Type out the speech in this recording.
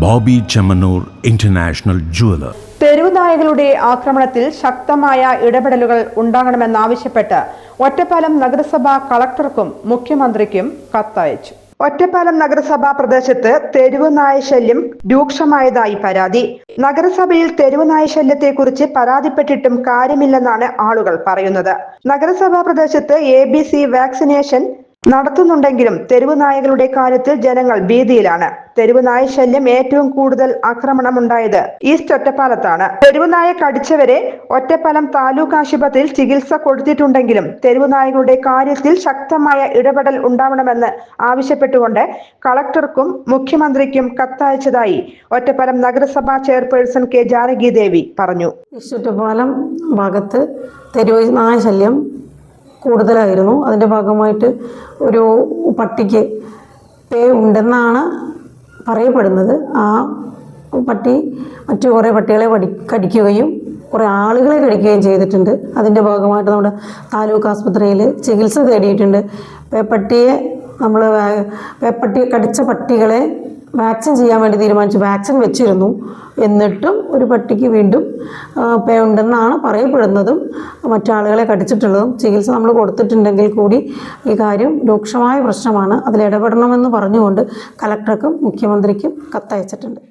Boby Chemmanur international jeweller. തെരുവുനായകളുടെ ആക്രമണത്തിൽ ശക്തമായ ഇടപെടലുകൾ ഉണ്ടാകണമെന്നാവശ്യപ്പെട്ട് ഒറ്റപ്പാലം നഗരസഭ കളക്ടർക്കും മുഖ്യമന്ത്രിക്കും കത്തയച്ചു. ഒറ്റപ്പാലം നഗരസഭാ പ്രദേശത്ത് തെരുവ് നായശല്യം രൂക്ഷമായതായി പരാതി. നഗരസഭയിൽ തെരുവ് നായശല്യത്തെക്കുറിച്ച് പരാതിപ്പെട്ടിട്ടും കാര്യമില്ലെന്നാണ് ആളുകൾ പറയുന്നത്. നഗരസഭാ പ്രദേശത്ത് എ ബി സി വാക്സിനേഷൻ നടത്തുന്നുണ്ടെങ്കിലും തെരുവ് നായകളുടെ കാര്യത്തിൽ ജനങ്ങൾ ഭീതിയിലാണ്. തെരുവ് നായ ശല്യം ഏറ്റവും കൂടുതൽ ആക്രമണമുണ്ടായത് ഈസ്റ്റ് ഒറ്റപ്പാലത്താണ്. തെരുവ് നായ കടിച്ചവരെ ഒറ്റപ്പാലം താലൂക്ക് ആശുപത്രിയിൽ ചികിത്സ കൊടുത്തിട്ടുണ്ടെങ്കിലും തെരുവ് നായകളുടെ കാര്യത്തിൽ ശക്തമായ ഇടപെടൽ ഉണ്ടാവണമെന്ന് ആവശ്യപ്പെട്ടുകൊണ്ട് കളക്ടർക്കും മുഖ്യമന്ത്രിക്കും കത്തയച്ചതായി ഒറ്റപ്പാലം നഗരസഭാ ചെയർപേഴ്സൺ കെ ജാനകി ദേവി പറഞ്ഞു. ഈസ്റ്റ് ഒറ്റപ്പാലം ഭാഗത്ത് തെരുവ് നായ ശല്യം കൂടുതലായിരുന്നു. അതിന്റെ ഭാഗമായിട്ട് ഒരു പട്ടിക്ക് പേ ഉണ്ടെന്നാണ് പറയപ്പെടുന്നത്. ആ പട്ടി മറ്റു കുറേ പട്ടികളെ വടി കടിക്കുകയും കുറേ ആളുകളെ കടിക്കുകയും ചെയ്തിട്ടുണ്ട്. അതിന്റെ ഭാഗമായിട്ട് നമ്മുടെ താലൂക്ക് ആസ്പത്രിയിൽ ചികിത്സ തേടിയിട്ടുണ്ട്. പേപ്പട്ടിയെ നമ്മൾ പട്ടി കടിച്ച പട്ടികളെ വാക്സിൻ ചെയ്യാൻ വേണ്ടി തീരുമാനിച്ചു. വാക്സിൻ വെച്ചിരുന്നു. എന്നിട്ടും ഒരു പട്ടിക്ക് വീണ്ടും പേ ഉണ്ടെന്നാണ് പറയപ്പെടുന്നതും മറ്റാളുകളെ കടിച്ചിട്ടുള്ളതും. ചികിത്സ നമ്മൾ കൊടുത്തിട്ടുണ്ടെങ്കിൽ കൂടി ഈ കാര്യം രൂക്ഷമായ പ്രശ്നമാണ്. അതിൽ ഇടപെടണമെന്ന് പറഞ്ഞുകൊണ്ട് കലക്ടർക്കും മുഖ്യമന്ത്രിക്കും കത്തയച്ചിട്ടുണ്ട്.